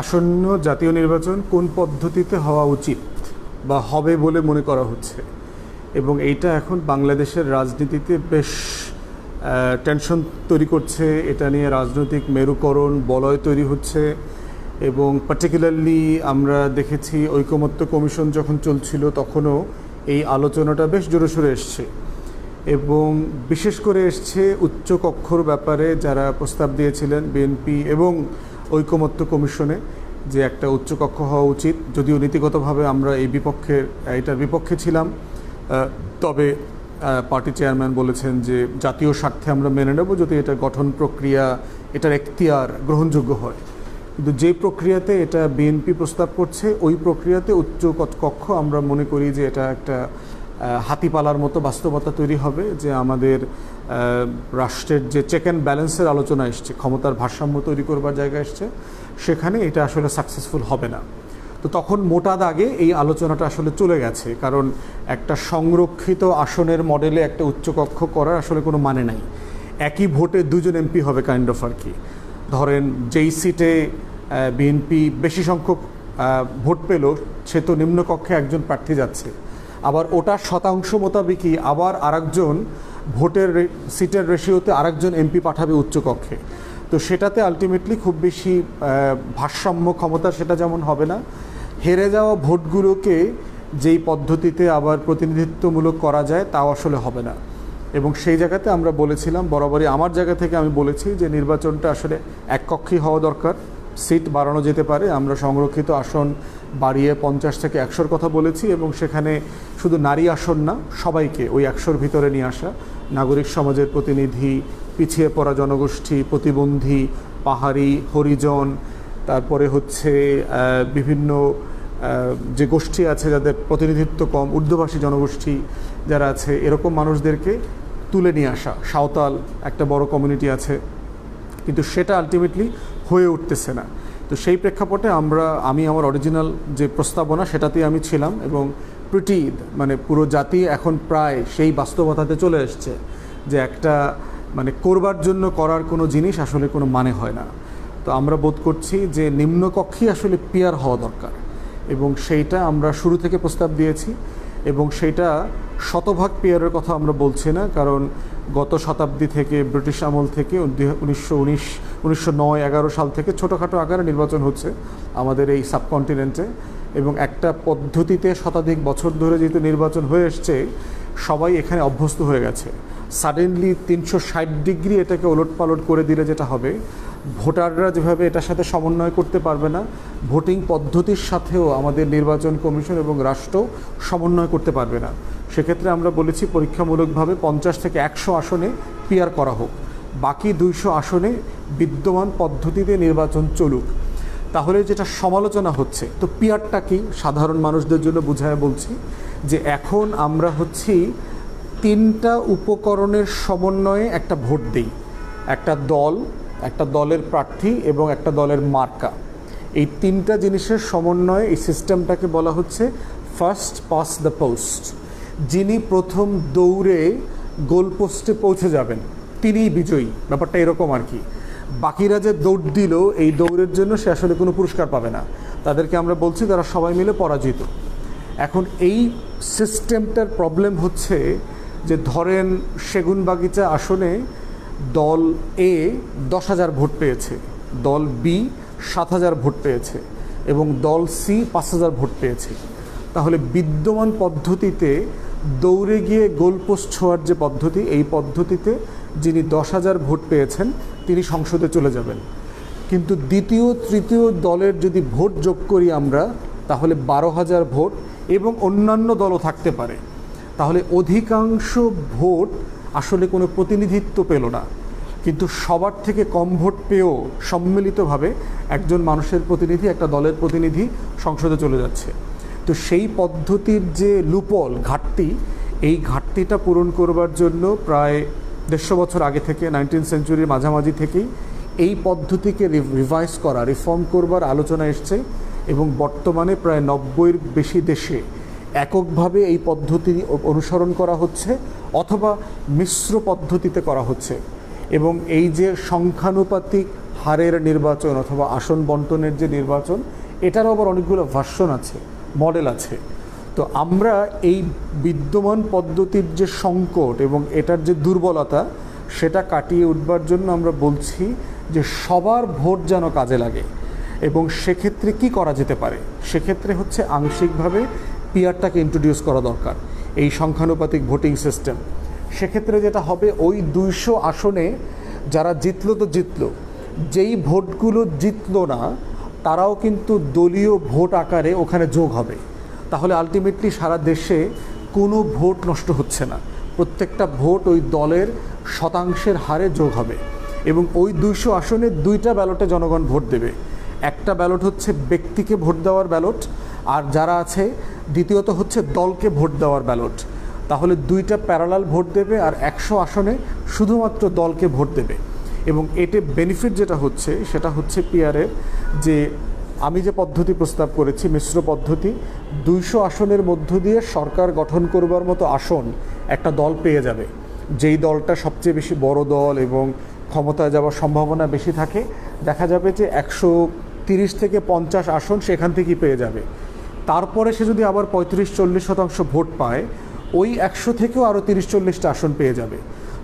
আসন্ন জাতীয় নির্বাচন কোন পদ্ধতিতে হওয়া উচিত বা হবে বলে মনে করা হচ্ছে? এবং এইটা এখন বাংলাদেশের রাজনীতিতে বেশ টেনশন তৈরি করছে। এটা নিয়ে রাজনৈতিক মেরুকরণ, বলয় তৈরি হচ্ছে। এবং পার্টিকুলারলি আমরা দেখেছি ঐকমত্য কমিশন যখন চলছিল, তখনও এই আলোচনাটা বেশ জোরে সোরে এসছে। এবং বিশেষ করে এসছে উচ্চ কক্ষর ব্যাপারে যারা প্রস্তাব দিয়েছিলেন, বিএনপি এবং ঐকমত্য কমিশনে যে একটা উচ্চকক্ষ হওয়া উচিত। যদিও নীতিগতভাবে আমরা এই বিপক্ষের এটার বিপক্ষে ছিলাম তবে পার্টি চেয়ারম্যান বলেছেন যে জাতীয় স্বার্থে আমরা মেনে নেব যদি এটা গঠন প্রক্রিয়া, এটার এখতিয়ার গ্রহণযোগ্য হয়। কিন্তু যে প্রক্রিয়াতে এটা বিএনপি প্রস্তাব করছে, ওই প্রক্রিয়াতে উচ্চ কক্ষ আমরা মনে করি যে এটা একটা হাতিপালার মতো বাস্তবতা তৈরি হবে যে আমাদের রাষ্ট্রের যে চেক অ্যান্ড ব্যালেন্সের আলোচনা এসছে, ক্ষমতার ভারসাম্য তৈরি করবার জায়গা এসছে, সেখানে এটা আসলে সাকসেসফুল হবে না। তো তখন মোটা দাগে এই আলোচনাটা আসলে চলে গেছে, কারণ একটা সংরক্ষিত আসনের মডেলে একটা উচ্চকক্ষ করার আসলে কোনো মানে নাই। একই ভোটে দুজন এমপি হবে কাইন্ড অফ আর কি। ধরেন যেই সিটে বিএনপি বেশি সংখ্যক ভোট পেল, সে তো নিম্নকক্ষে একজন প্রার্থী যাচ্ছে। আবার ওটা শতাংশ মোতাবেকই আবার আরেকজন ভোটের সিটের রেশিওতে আরেকজন এমপি পাঠাবে উচ্চকক্ষে। তো সেটাতে আলটিমেটলি খুব বেশি ভারসাম্য ক্ষমতা সেটা যেমন হবে না, হেরে যাওয়া ভোটগুলোকে যেই পদ্ধতিতে আবার প্রতিনিধিত্বমূলক করা যায় তাও আসলে হবে না। এবং সেই জায়গাতে আমরা বলেছিলাম, বরাবরই আমার জায়গা থেকে আমি বলেছি যে নির্বাচনটা আসলে এক কক্ষী হওয়া দরকার। সিট বাড়ানো যেতে পারে। আমরা সংরক্ষিত আসন বাড়িয়ে পঞ্চাশ থেকে একশোর কথা বলেছি এবং সেখানে শুধু নারী আসন না, সবাইকে ওই একশোর ভিতরে নিয়ে আসা। নাগরিক সমাজের প্রতিনিধি, পিছিয়ে পড়া জনগোষ্ঠী, প্রতিবন্ধী, পাহাড়ি, হরিজন, তারপরে হচ্ছে বিভিন্ন যে গোষ্ঠী আছে যাদের প্রতিনিধিত্ব কম, ঊর্ধ্বভাষী জনগোষ্ঠী যারা আছে, এরকম মানুষদেরকে তুলে নিয়ে আসা। সাঁওতাল একটা বড় কমিউনিটি আছে। কিন্তু সেটা আলটিমেটলি হয়ে উঠতেছে না। তো সেই প্রেক্ষাপটে আমরা, আমি আমার অরিজিনাল যে প্রস্তাবনা সেটাতেই আমি ছিলাম এবং প্রিটি মানে পুরো জাতি এখন প্রায় সেই বাস্তবতাতে চলে এসছে যে একটা মানে করবার জন্য করার কোনো জিনিস আসলে কোনো মানে হয় না। তো আমরা বোধ করছি যে নিম্নকক্ষই আসলে পিয়ার হওয়া দরকার এবং সেইটা আমরা শুরু থেকে প্রস্তাব দিয়েছি এবং সেইটা শতভাগ পেয়ারের কথা আমরা বলছি না, কারণ গত শতাব্দী থেকে, ব্রিটিশ আমল থেকে উনিশশো উনিশ উনিশশো নয়, এগারো সাল থেকে ছোটোখাটো আকারে নির্বাচন হচ্ছে আমাদের এই সাবকন্টিনেন্টে এবং একটা পদ্ধতিতে শতাধিক বছর ধরে যেহেতু নির্বাচন হয়ে এসছে, সবাই এখানে অভ্যস্ত হয়ে গেছে। সাডেনলি তিনশো ষাট ডিগ্রি এটাকে ওলট পালট করে দিলে যেটা হবে, ভোটাররা যেভাবে এটার সাথে সমন্বয় করতে পারবে না, ভোটিং পদ্ধতির সাথেও আমাদের নির্বাচন কমিশন এবং রাষ্ট্র সমন্বয় করতে পারবে না। সেক্ষেত্রে আমরা বলেছি পরীক্ষামূলকভাবে পঞ্চাশ থেকে একশো আসনে পিয়ার করা হোক। বাকি দুইশো আসনে বিদ্যমান পদ্ধতিতে নির্বাচন চলুক। তাহলে যেটা সমালোচনা হচ্ছে, তো পিয়ারটা কি? সাধারণ মানুষদের জন্য বুঝায় বলছি যে এখন আমরা হচ্ছি তিনটা উপকরণের সমন্বয়ে একটা ভোট দিই। একটা দল, একটা দলের প্রার্থী এবং একটা দলের মার্কা। এই তিনটা জিনিসের সমন্বয়ে এই সিস্টেমটাকে বলা হচ্ছে ফার্স্ট পাস দ্য পোস্ট। যিনি প্রথম দৌড়ে গোলপোস্টে পৌঁছে যাবেন, তিনিই বিজয়ী। ব্যাপারটা এরকম আর কি। বাকিরা যে দৌড় দিল, এই দৌড়ের জন্য সে আসলে কোনো পুরস্কার পাবে না। তাদেরকে আমরা বলছি, তারা সবাই মিলে পরাজিত। এখন এই সিস্টেমটার প্রবলেম হচ্ছে যে, ধরেন সেগুন বাগিচা আসনে দল এ দশ হাজার ভোট পেয়েছে, দল বি সাত হাজার ভোট পেয়েছে এবং দল সি পাঁচ হাজার ভোট পেয়েছে। তাহলে বিদ্যমান পদ্ধতিতে দৌড়ে গিয়ে গোলপোস্ট ছোঁয়ার যে পদ্ধতি, এই পদ্ধতিতে যিনি দশ হাজার ভোট পেয়েছেন, তিনি সংসদে চলে যাবেন। কিন্তু দ্বিতীয়, তৃতীয় দলের যদি ভোট যোগ করি আমরা, তাহলে বারো হাজার ভোট এবং অন্যান্য দলও থাকতে পারে। তাহলে অধিকাংশ ভোট আসলে কোনো প্রতিনিধিত্ব পেল না। কিন্তু সবার থেকে কম ভোট পেয়েও সম্মিলিতভাবে একজন মানুষের প্রতিনিধি, একটা দলের প্রতিনিধি সংসদে চলে যাচ্ছে। তো সেই পদ্ধতির যে লুপল ঘাটতি, এই ঘাটতিটা পূরণ করবার জন্য প্রায় দেড়শো বছর আগে থেকে, নাইনটিন সেঞ্চুরির মাঝামাঝি থেকেই এই পদ্ধতিকে রিভাইজ করা, রিফর্ম করবার আলোচনা এসছে এবং বর্তমানে প্রায় নব্বইয়ের বেশি দেশে এককভাবে এই পদ্ধতি অনুসরণ করা হচ্ছে অথবা মিশ্র পদ্ধতিতে করা হচ্ছে এবং এই যে সংখ্যানুপাতিক হারের নির্বাচন অথবা আসন বন্টনের যে নির্বাচন, এটারও আবার অনেকগুলো ভার্সন আছে। মডেল আছে। তো আমরা এই বিদ্যমান পদ্ধতির যে সংকট এবং এটার যে দুর্বলতা, সেটা কাটিয়ে উঠবার জন্য আমরা বলছি যে সবার ভোট যেন কাজে লাগে এবং সেক্ষেত্রে কি করা যেতে পারে? সেক্ষেত্রে হচ্ছে আংশিকভাবে পিয়ারটাকে ইন্ট্রোডিউস করা দরকার, এই সংখ্যানুপাতিক ভোটিং সিস্টেম সেক্ষেত্রে যেটা হবে, ওই দুইশো আসনে যারা জিতলো তো জিতলো, যেই ভোটগুলো জিতলো না তারাও কিন্তু দলীয় ভোট আকারে ওখানে যোগ হবে। তাহলে আলটিমেটলি সারা দেশে কোনো ভোট নষ্ট হচ্ছে না। প্রত্যেকটা ভোট ওই দলের শতাংশের হারে যোগ হবে এবং ওই দুইশো আসনে দুইটা ব্যালটে জনগণ ভোট দেবে। একটা ব্যালট হচ্ছে ব্যক্তিকে ভোট দেওয়ার ব্যালট, আর যারা আছে, দ্বিতীয়ত হচ্ছে দলকে ভোট দেওয়ার ব্যালট। তাহলে দুইটা প্যারালাল ভোট দেবে আর একশো আসনে শুধুমাত্র দলকে ভোট দেবে। এবং এতে বেনিফিট যেটা হচ্ছে, সেটা হচ্ছে পিয়ারের যে আমি যে পদ্ধতি প্রস্তাব করেছি, মিশ্র পদ্ধতি, দুইশো আসনের মধ্য দিয়ে সরকার গঠন করবার মতো আসন একটা দল পেয়ে যাবে। যেই দলটা সবচেয়ে বেশি বড় দল এবং ক্ষমতায় যাওয়ার সম্ভাবনা বেশি থাকে, দেখা যাবে যে একশো তিরিশ থেকে পঞ্চাশ আসন সেখান থেকেই পেয়ে যাবে। তারপরে সে যদি আবার পঁয়ত্রিশ চল্লিশ শতাংশ ভোট পায়, ওই একশো থেকেও আরও তিরিশ চল্লিশটা আসন পেয়ে যাবে।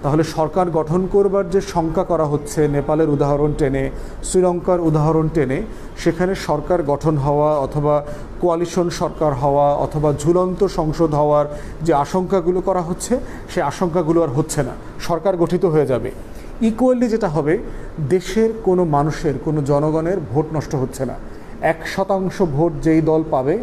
তাহলে সরকার গঠন করবার যে শঙ্কা করা হচ্ছে, নেপালের উদাহরণ টেনে, শ্রীলঙ্কার উদাহরণ টেনে, সেখানে সরকার গঠন হওয়া অথবা কোয়ালিশন সরকার হওয়া অথবা ঝুলন্ত সংসদ হওয়ার যে আশঙ্কাগুলো করা হচ্ছে, সে আশঙ্কাগুলো আর হচ্ছে না। সরকার গঠিত হয়ে যাবে। ইকুয়ালি যেটা হবে, দেশের কোনো মানুষের, কোনো জনগণের ভোট নষ্ট হচ্ছে না। এক শতাংশ ভোট যেই দল পাবে,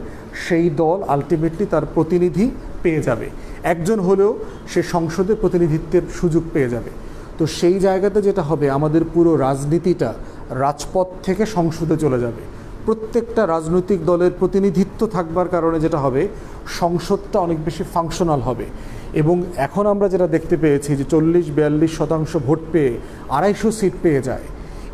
সেই দল আলটিমেটলি তার প্রতিনিধি পেয়ে যাবে। একজন হলেও সে সংসদে প্রতিনিধিত্বের সুযোগ পেয়ে যাবে। তো সেই জায়গাতে যেটা হবে, আমাদের পুরো রাজনীতিটা রাজপথ থেকে সংসদে চলে যাবে। প্রত্যেকটা রাজনৈতিক দলের প্রতিনিধিত্ব থাকবার কারণে যেটা হবে, সংসদটা অনেক বেশি ফাংশনাল হবে। এবং এখন আমরা যেটা দেখতে পেয়েছি যে চল্লিশ বিয়াল্লিশ শতাংশ ভোট পেয়ে আড়াইশো সিট পেয়ে যায়।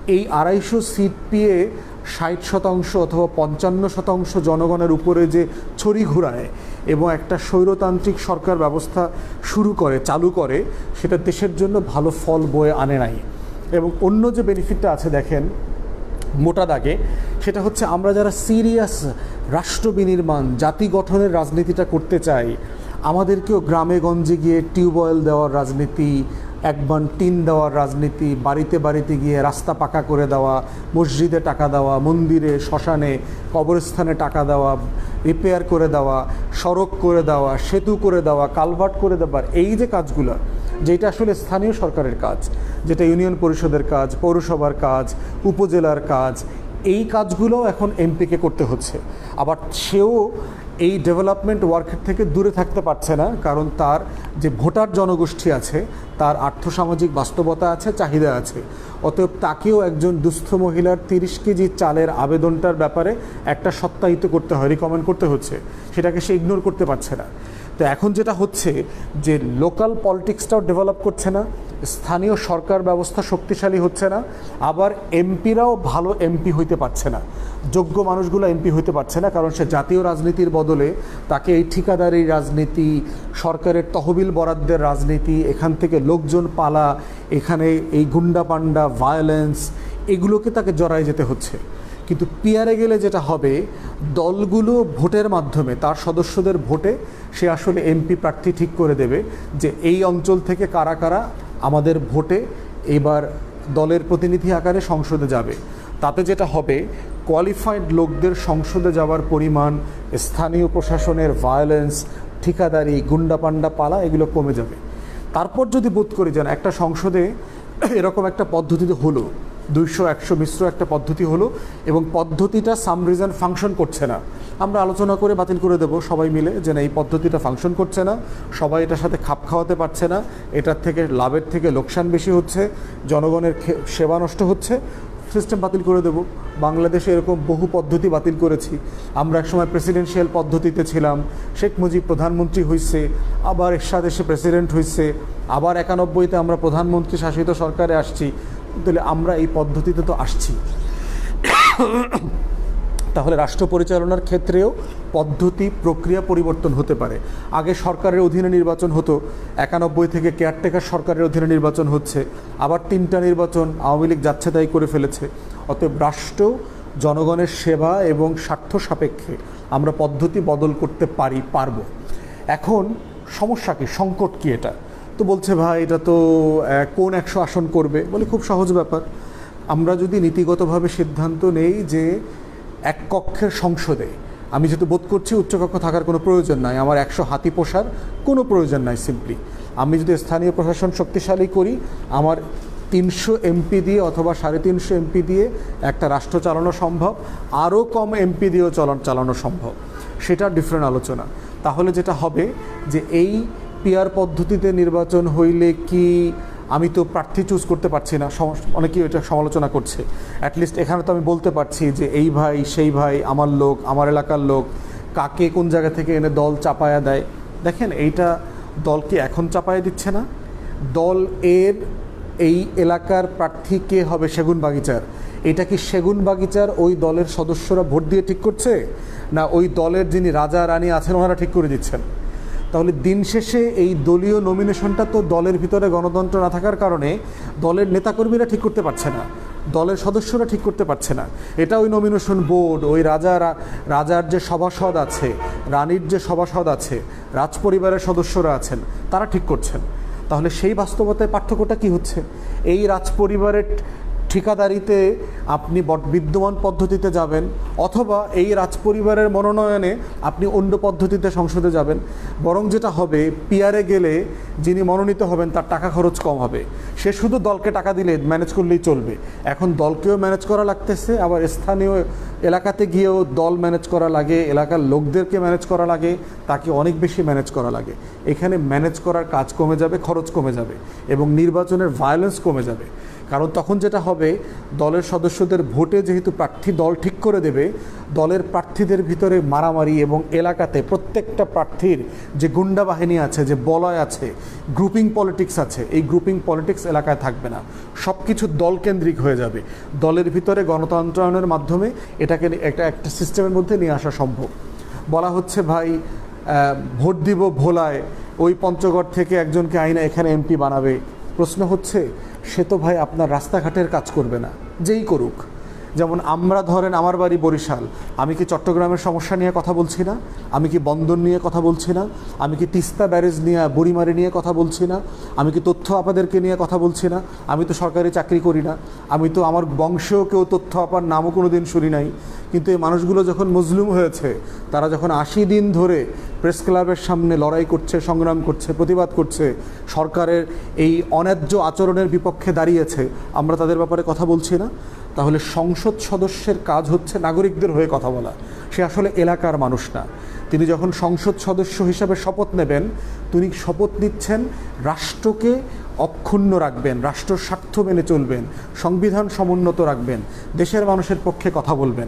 এই আড়াইশো সিট পেয়ে ষাট শতাংশ অথবা পঞ্চান্ন শতাংশ জনগণের উপরে যে ছড়ি ঘুরায় এবং একটা স্বৈরতান্ত্রিক সরকার ব্যবস্থা শুরু করে, চালু করে, সেটা দেশের জন্য ভালো ফল বয়ে আনে নাই। এবং অন্য যে বেনিফিটটা আছে দেখেন, মোটা দাগে, সেটা হচ্ছে আমরা যারা সিরিয়াস রাষ্ট্র বিনির্মাণ, জাতি গঠনের রাজনীতিটা করতে চাই, আমাদেরকেও গ্রামে গঞ্জে গিয়ে টিউবওয়েল দেওয়ার রাজনীতি একবার টিন দেওয়ার রাজনীতি, বাড়িতে বাড়িতে গিয়ে রাস্তা পাকা করে দেওয়া, মসজিদে টাকা দেওয়া, মন্দিরে, শ্মশানে, কবরস্থানে টাকা দেওয়া রিপেয়ার করে দেওয়া, সড়ক করে দেওয়া, সেতু করে দেওয়া কালভার্ট করে দেওয়ার, এই যে কাজগুলো যেটা আসলে স্থানীয় সরকারের কাজ, যেটা ইউনিয়ন পরিষদের কাজ, পৌরসভার কাজ, উপজেলার কাজ, এই কাজগুলো এখন এমপিকে করতে হচ্ছে। আবার সেও এই ডেভেলপমেন্ট ওয়ার্কের থেকে দূরে থাকতে পারছে না, কারণ তার যে ভোটার জনগোষ্ঠী আছে, তার আর্থসামাজিক বাস্তবতা আছে, চাহিদা আছে। অতএব তাকেও একজন দুস্থ মহিলার তিরিশ কেজি চালের আবেদনটার ব্যাপারে একটা সত্যায়িত করতে হয় রিকমেন্ড করতে হচ্ছে। সেটাকে সে ইগনোর করতে পারছে না। তো এখন যেটা হচ্ছে যে লোকাল পলিটিক্সটাও ডেভেলপ করছে না, স্থানীয় সরকার ব্যবস্থা শক্তিশালী হচ্ছে না, আবার এমপিরাও ভালো এমপি হইতে পারছে না। যোগ্য মানুষগুলো এমপি হইতে পারছে না, কারণ সে জাতীয় রাজনীতির বদলে তাকে এই ঠিকাদারি রাজনীতি, সরকারের তহবিল বরাদ্দের রাজনীতি, এখান থেকে লোকজন পালা, এখানে এই গুন্ডা পান্ডা ভায়োলেন্স এগুলোকে তাকে জড়ায় যেতে হচ্ছে। কিন্তু পিয়ারে গেলে যেটা হবে, দলগুলো ভোটের মাধ্যমে, তার সদস্যদের ভোটে সে আসলে এমপি প্রার্থী ঠিক করে দেবে যে এই অঞ্চল থেকে কারা কারা আমাদের ভোটে এবার দলের প্রতিনিধি আকারে সংসদে যাবে। তাতে যেটা হবে কোয়ালিফাইড লোকদের সংসদে যাওয়ার পরিমাণ, স্থানীয় প্রশাসনের ভায়োলেন্স ঠিকাদারি গুন্ডাপান্ডা পালা, এগুলো কমে যাবে। তারপর যদি বোধ করি যেন একটা সংসদে এরকম একটা পদ্ধতিতে হলো, দুইশো, একশো মিশ্র একটা পদ্ধতি হলো, এবং পদ্ধতিটা সাম রিজন ফাংশন করছে না। আমরা আলোচনা করে বাতিল করে দেব সবাই মিলে যে না এই পদ্ধতিটা ফাংশন করছে না। সবাই এটার সাথে খাপ খাওয়াতে পারছে না। এটার থেকে, লাভের থেকে লোকসান বেশি হচ্ছে। জনগণের সেবা নষ্ট হচ্ছে। সিস্টেম বাতিল করে দেব। বাংলাদেশে এরকম বহু পদ্ধতি বাতিল করেছি। আমরা একসময় প্রেসিডেন্সিয়াল পদ্ধতিতে ছিলাম। শেখ মুজিব প্রধানমন্ত্রী হয়েছে আবার এরশাদ এসে প্রেসিডেন্ট হয়েছে আবার একানব্বইতে আমরা প্রধানমন্ত্রী শাসিত সরকারে আসছি। তাহলে আমরা এই পদ্ধতিতে তো আসছি। তাহলে রাষ্ট্র পরিচালনার ক্ষেত্রেও পদ্ধতি, প্রক্রিয়া পরিবর্তন হতে পারে। আগে সরকারের অধীনে নির্বাচন হতো, একানব্বই থেকে কেয়ারটেকার সরকারের অধীনে নির্বাচন হচ্ছে, আবার তিনটা নির্বাচন আওয়ামী লীগ যাচ্ছে তাই করে ফেলেছে। অতএব রাষ্ট্র, জনগণের সেবা এবং স্বার্থ সাপেক্ষে আমরা পদ্ধতি বদল করতে পারি, পারব। এখন সমস্যা কি? সংকট কি এটা? তো বলছে, ভাই, এটা তো কোন একশো আসন করবে? বলে, খুব সহজ ব্যাপার। আমরা যদি নীতিগতভাবে সিদ্ধান্ত নেই যে এক কক্ষের সংসদে। আমি যেহেতু বোধ করছি উচ্চকক্ষ থাকার কোনো প্রয়োজন নাই, আমার একশো হাতি পোষার কোনো প্রয়োজন নাই সিম্পলি আমি যদি স্থানীয় প্রশাসন শক্তিশালী করি, আমার তিনশো এমপি দিয়ে অথবা সাড়ে তিনশো এমপি দিয়ে একটা রাষ্ট্র চালানো সম্ভব, আরও কম এমপি দিয়েও চলন চালানো সম্ভব। সেটা ডিফারেন্ট আলোচনা। তাহলে যেটা হবে যে এই পিয়ার পদ্ধতিতে নির্বাচন হইলে কি আমি তো প্রার্থী চুজ করতে পারছি না অনেকেই এটা সমালোচনা করছে। অ্যাটলিস্ট এখানে তো আমি বলতে পারছি যে এই ভাই, সেই ভাই, আমার লোক, আমার এলাকার লোক, কাকে কোন জায়গা থেকে এনে দল চাপায়া দেয়? দেখেন, এইটা দলকে এখন চাপায়া দিচ্ছে না? দল এর এই এলাকার প্রার্থী কে হবে? সেগুন বাগিচার। এটা কি সেগুন বাগিচার ওই দলের সদস্যরা ভোট দিয়ে ঠিক করছে? না, ওই দলের যিনি রাজা, রানী আছেন, ওনারা ঠিক করে দিচ্ছেন? তাহলে দিন শেষে এই দলীয় নমিনেশনটা তো দলের ভিতরে গণতন্ত্র না থাকার কারণে দলের নেতাকর্মীরা ঠিক করতে পারছে না। দলের সদস্যরা ঠিক করতে পারছে না। এটা ওই নমিনেশন বোর্ড ওই রাজা রাজার যে সভাসদ আছে, রানীর যে সভাসদ আছে, রাজপরিবারের সদস্যরা আছেন, তারা ঠিক করছেন। তাহলে সেই বাস্তবতায় পার্থক্যটা কি হচ্ছে? এই রাজপরিবারের ঠিকাদারিতে আপনি বট- বিদ্যমান পদ্ধতিতে যাবেন, অথবা এই রাজপরিবারের মনোনয়নে আপনি অন্য পদ্ধতিতে সংসদে যাবেন। বরং যেটা হবে পিয়ারে গেলে যিনি মনোনীত হবেন, তার টাকা খরচ কম হবে। সে শুধু দলকে টাকা দিলে, ম্যানেজ করলেই চলবে। এখন দলকেও ম্যানেজ করা লাগতেছে, আবার স্থানীয় এলাকাতে গিয়েও দল ম্যানেজ করা লাগে, এলাকার লোকদেরকে ম্যানেজ করা লাগে, তাকে অনেক বেশি ম্যানেজ করা লাগে। এখানে ম্যানেজ করার কাজ কমে যাবে, খরচ কমে যাবে, এবং নির্বাচনের ভায়োলেন্স কমে যাবে। কারণ তখন যেটা হবে, দলের সদস্যদের ভোটে যেহেতু প্রার্থী দল ঠিক করে দেবে, দলের প্রার্থীদের ভিতরে মারামারি এবং এলাকাতে প্রত্যেকটা প্রার্থীর যে গুন্ডা বাহিনী আছে, যে বলয় আছে গ্রুপিং পলিটিক্স আছে, এই গ্রুপিং পলিটিক্স এলাকায় থাকবে না। সব কিছু দলকেন্দ্রিক হয়ে যাবে। দলের ভিতরে গণতন্ত্রায়নের মাধ্যমে এটাকে একটা একটা সিস্টেমের মধ্যে নিয়ে আসা সম্ভব। বলা হচ্ছে, ভাই ভোট দিব ভোলায়, ওই পঞ্চগড় থেকে একজনকে আইনা এখানে এমপি বানাবে। প্রশ্ন হচ্ছে সে তো ভাই আপনার রাস্তাঘাটের কাজ করবে না যেই করুক। যেমন আমরা ধরেন আমার বাড়ি বরিশাল, আমি কি চট্টগ্রামের সমস্যা নিয়ে কথা বলছি না? আমি কি বন্দর নিয়ে কথা বলছি না? আমি কি তিস্তা ব্যারেজ নিয়ে, বুড়িমারি নিয়ে কথা বলছি না? আমি কি তথ্য আপাদেরকে নিয়ে কথা বলছি না? আমি তো সরকারি চাকরি করি না। আমি তো আমার বংশেও কেউ তথ্য আপার নামও কোনো দিন শুনি নাই। কিন্তু এই মানুষগুলো যখন মজলুম হয়েছে, তারা যখন আশি দিন ধরে প্রেস ক্লাবের সামনে লড়াই করছে, সংগ্রাম করছে, প্রতিবাদ করছে, সরকারের এই অন্যায্য আচরণের বিপক্ষে দাঁড়িয়েছে, আমরা তাদের ব্যাপারে কথা বলছি না? তাহলে সংসদ সদস্যের কাজ হচ্ছে নাগরিকদের হয়ে কথা বলা। সে আসলে এলাকার মানুষ না। তিনি যখন সংসদ সদস্য হিসাবে শপথ নেবেন, তিনি শপথ নিচ্ছেন রাষ্ট্রকে অক্ষুণ্ণ রাখবেন, রাষ্ট্র স্বার্থ মেনে চলবেন, সংবিধান সমুন্নত রাখবেন, দেশের মানুষের পক্ষে কথা বলবেন।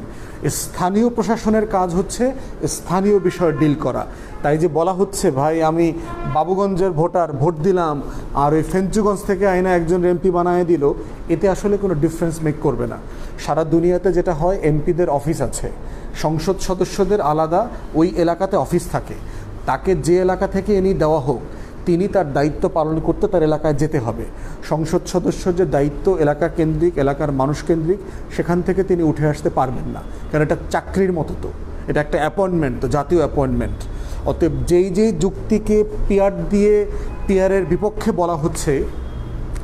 স্থানীয় প্রশাসনের কাজ হচ্ছে স্থানীয় বিষয় ডিল করা। তাই যে বলা হচ্ছে, ভাই, আমি বাবুগঞ্জের ভোটার, ভোট দিলাম, আর ওই ফেঞ্চুগঞ্জ থেকে আইনা একজন এমপি বানায় দিল। এতে আসলে কোনো ডিফারেন্স মেক করবে না। সারা দুনিয়াতে যেটা হয়, এমপিদের অফিস আছে। সংসদ সদস্যদের আলাদা, ওই এলাকাতে অফিস থাকে। তাকে যে এলাকা থেকে এনে দেওয়া হোক তিনি তার দায়িত্ব পালন করতে তার এলাকায় যেতে হবে। সংসদ সদস্য যে দায়িত্ব এলাকা কেন্দ্রিক, এলাকার মানুষ কেন্দ্রিক, সেখান থেকে তিনি উঠে আসতে পারবেন না। কারণ এটা চাকরির মতো তো। এটা একটা অ্যাপয়েন্টমেন্ট তো জাতীয় অ্যাপয়েন্টমেন্ট অতএব যেই যেই যুক্তিকে পিয়ার দিয়ে পিয়ারের বিপক্ষে বলা হচ্ছে,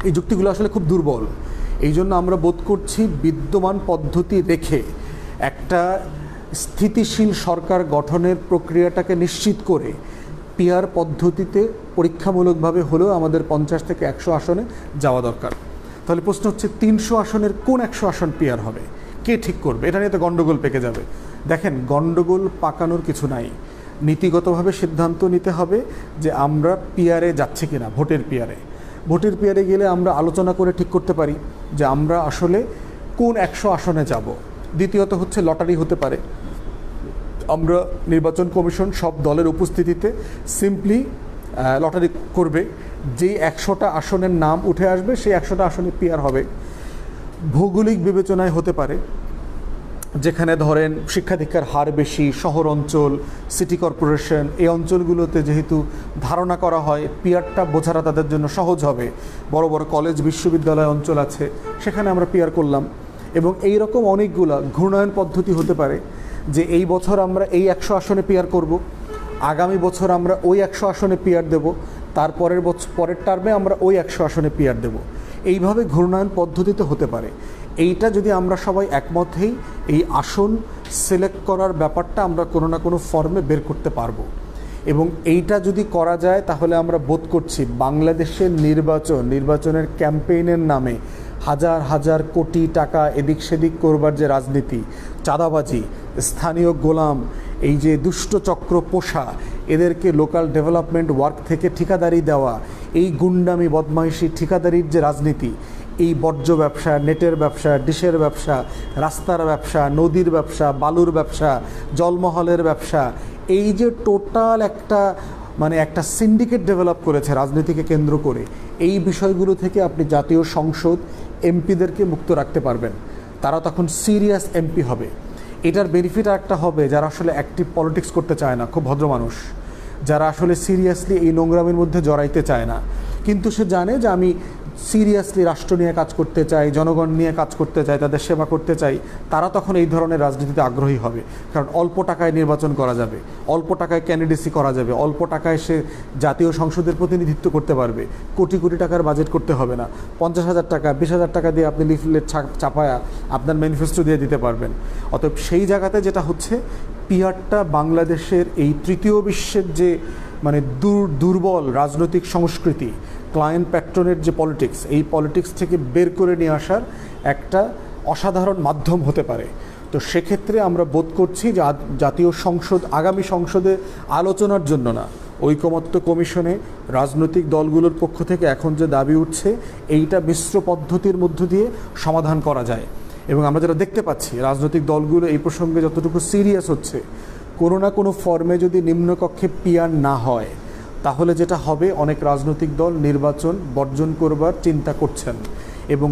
এই যুক্তিগুলো আসলে খুব দুর্বল। এই জন্য আমরা বোধ করছি বিদ্যমান পদ্ধতি রেখে একটা স্থিতিশীল সরকার গঠনের প্রক্রিয়াটাকে নিশ্চিত করে পিয়ার পদ্ধতিতে পরীক্ষামূলকভাবে হলেও আমাদের পঞ্চাশ থেকে একশো আসনে যাওয়া দরকার। তাহলে প্রশ্ন হচ্ছে, তিনশো আসনের কোন একশো আসন পিয়ার হবে? কে ঠিক করবে? এটা নিয়ে তো গণ্ডগোল পেকে যাবে। দেখেন, গণ্ডগোল পাকানোর কিছু নাই। নীতিগতভাবে সিদ্ধান্ত নিতে হবে যে আমরা পিয়ারে যাচ্ছি কিনা, ভোটের পিয়ারে ভোটের পিয়ারে গেলে আমরা আলোচনা করে ঠিক করতে পারি যে আমরা আসলে কোন একশো আসনে যাব। দ্বিতীয়ত হচ্ছে লটারি হতে পারে। আমরা নির্বাচন কমিশন সব দলের উপস্থিতিতে সিম্পলি লটারি করবে। যেই একশোটা আসনের নাম উঠে আসবে, সেই একশোটা আসনে পিয়ার হবে। ভৌগোলিক বিবেচনায় হতে পারে, যেখানে ধরেন শিক্ষা দীক্ষার হার বেশি, শহর অঞ্চল সিটি কর্পোরেশন এই অঞ্চলগুলোতে যেহেতু ধারণা করা হয় পিয়ারটা বোঝাটা তাদের জন্য সহজ হবে। বড় বড় কলেজ বিশ্ববিদ্যালয় অঞ্চল আছে, সেখানে আমরা পিয়ার করলাম। এবং এই রকম অনেকগুলা ঘূর্ণায়ন পদ্ধতি হতে পারে। যে এই বছর আমরা এই একশো আসনে পেয়ার করব, আগামী বছর আমরা ওই একশো আসনে পিয়ার দেব, তারপরের বছর পরের টার্মে আমরা ওই একশো আসনে পিয়ার দেব। এইভাবে ঘূর্ণায়ন পদ্ধতিতে হতে পারে। এইটা যদি আমরা সবাই একমত হই, এই আসন সিলেক্ট করার ব্যাপারটা আমরা কোনো না কোনো ফর্মে বের করতে পারব। এবং এইটা যদি করা যায়, তাহলে আমরা বোধ করছি বাংলাদেশের নির্বাচন, নির্বাচনের ক্যাম্পেইনের নামে হাজার হাজার কোটি টাকা এদিক সেদিক করবার যে রাজনীতি, চাঁদাবাজি, স্থানীয় গোলাম, এই যে দুষ্ট চক্র পোষা, এদেরকে লোকাল ডেভেলপমেন্ট ওয়ার্ক থেকে ঠিকাদারি দেওয়া, এই গুন্ডামি, বদমাইশি ঠিকাদারির যে রাজনীতি, এই বর্জ্য ব্যবসা, নেটের ব্যবসা, ডিশের ব্যবসা, রাস্তার ব্যবসা, নদীর ব্যবসা, বালুর ব্যবসা, জলমহলের ব্যবসা, এই যে টোটাল একটা মানে একটা সিন্ডিকেট ডেভেলপ করেছে রাজনীতিকে কেন্দ্র করে, এই বিষয়গুলো থেকে আপনি জাতীয় সংসদ এমপিদেরকে মুক্ত রাখতে পারবেন। তারা তখন সিরিয়াস এমপি হবে। এটার বেনিফিট একটা হবে, যারা আসলে অ্যাক্টিভ পলিটিক্স করতে চায় না, খুব ভদ্র মানুষ। যারা আসলে সিরিয়াসলি এই নোংরামের মধ্যে জড়াইতে চায় না। কিন্তু সে জানে যে আমি সিরিয়াসলি রাষ্ট্র নিয়ে কাজ করতে চাই জনগণ নিয়ে কাজ করতে চাই তাদের সেবা করতে চাই তারা তখন এই ধরনের রাজনীতিতে আগ্রহী হবে। কারণ অল্প টাকায় নির্বাচন করা যাবে, অল্প টাকায় ক্যান্ডিডেসি করা যাবে, অল্প টাকায় সে জাতীয় সংসদের প্রতিনিধিত্ব করতে পারবে। কোটি কোটি টাকার বাজেট করতে হবে না। পঞ্চাশ হাজার টাকা, বিশ হাজার টাকা দিয়ে আপনি লিফলেট চাপায়া আপনার ম্যানিফেস্টো দিয়ে দিতে পারবেন। অতএব সেই জায়গাতে যেটা হচ্ছে পিয়ারটা বাংলাদেশের এই তৃতীয় বিশ্বের যে মানে দুর দুর্বল রাজনৈতিক সংস্কৃতি ক্লায়েন্ট প্যাট্রনের যে পলিটিক্স এই পলিটিক্স থেকে বের করে নিয়ে আসার একটা অসাধারণ মাধ্যম হতে পারে। তো সেক্ষেত্রে আমরা বোধ করছি যে জাতীয় সংসদ, আগামী সংসদে আলোচনার জন্য না, ঐকমত্য কমিশনে রাজনৈতিক দলগুলোর পক্ষ থেকে এখন যে দাবি উঠছে, এইটা মিশ্র পদ্ধতির মধ্য দিয়ে সমাধান করা যায়। এবং আমরা যেটা দেখতে পাচ্ছি, রাজনৈতিক দলগুলো এই প্রসঙ্গে যতটুকু সিরিয়াস হচ্ছে, কোনো না কোনো ফর্মে যদি নিম্নকক্ষে পিয়ার না হয় তাহলে যেটা হবে, অনেক রাজনৈতিক দল নির্বাচন বর্জন করবার চিন্তা করছেন এবং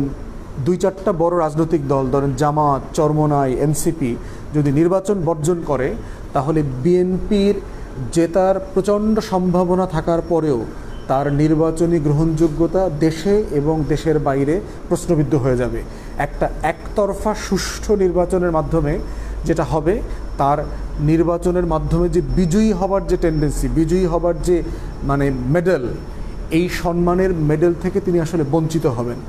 দুই চারটা বড় রাজনৈতিক দল, ধরেন জামাত, চরমনাই, এনসিপি যদি নির্বাচন বর্জন করে, তাহলে বিএনপির জেতার প্রচণ্ড সম্ভাবনা থাকার পরেও তার নির্বাচনী গ্রহণযোগ্যতা দেশে এবং দেশের বাইরে প্রশ্নবিদ্ধ হয়ে যাবে। একটা একতরফা সুষ্ঠু নির্বাচনের মাধ্যমে যেটা হবে তার নির্বাচনের মাধ্যমে যে বিজয়ী হবার যে টেন্ডেন্সি বিজয়ী হবার যে মানে মেডেল এই সম্মানের মেডেল থেকে তিনি আসলে বঞ্চিত হবেন।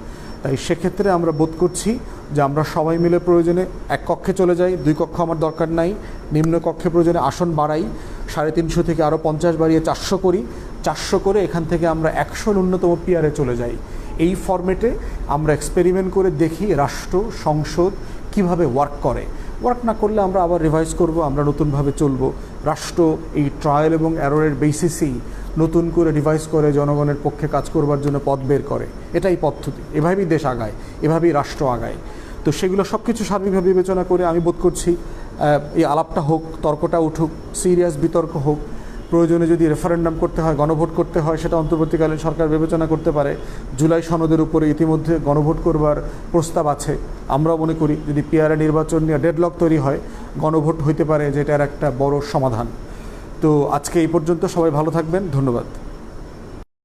তাই সেক্ষেত্রে আমরা বোধ করছি যে আমরা সবাই মিলে প্রয়োজনে এক কক্ষে চলে যাই, দুই কক্ষ আমার দরকার নাই, নিম্ন কক্ষে প্রয়োজনে আসন বাড়াই, সাড়ে তিনশো থেকে আরও পঞ্চাশ বাড়িয়ে চারশো করি, চারশো করে এখান থেকে আমরা একশো ন্যূনতম পিয়ারে চলে যাই। এই ফরম্যাটে আমরা এক্সপেরিমেন্ট করে দেখি রাষ্ট্র, সংসদ কীভাবে ওয়ার্ক করে। ওয়ার্ক না করলে আমরা আবার রিভাইজ করব, আমরা নতুনভাবে চলব। রাষ্ট্র এই ট্রায়াল এবং অ্যারোরের বেসিসেই নতুন করে রিভাইজ করে জনগণের পক্ষে কাজ করবার জন্য পথ বের করে। এটাই পদ্ধতি। এভাবেই দেশ আগায়, এভাবেই রাষ্ট্র আগায়। তো সেগুলো সব কিছু সার্বিকভাবে বিবেচনা করে আমি বোধ করছি এই আলাপটা হোক, তর্কটা উঠুক সিরিয়াস বিতর্ক হোক প্রয়োজনে যদি রেফারেন্ডাম করতে হয়, গণভোট করতে হয়, সেটা অন্তর্বর্তীকালীন সরকার বিবেচনা করতে পারে। জুলাই সনদের উপরে ইতিমধ্যে গণভোট করবার প্রস্তাব আছে। আমরা মনে করি, যদি পিয়ারে নির্বাচন নিয়ে ডেডলক তৈরি হয়, গণভোট হইতে পারে যেটার একটা বড় সমাধান। তো আজকে এই পর্যন্ত সবাই ভালো থাকবেন। ধন্যবাদ।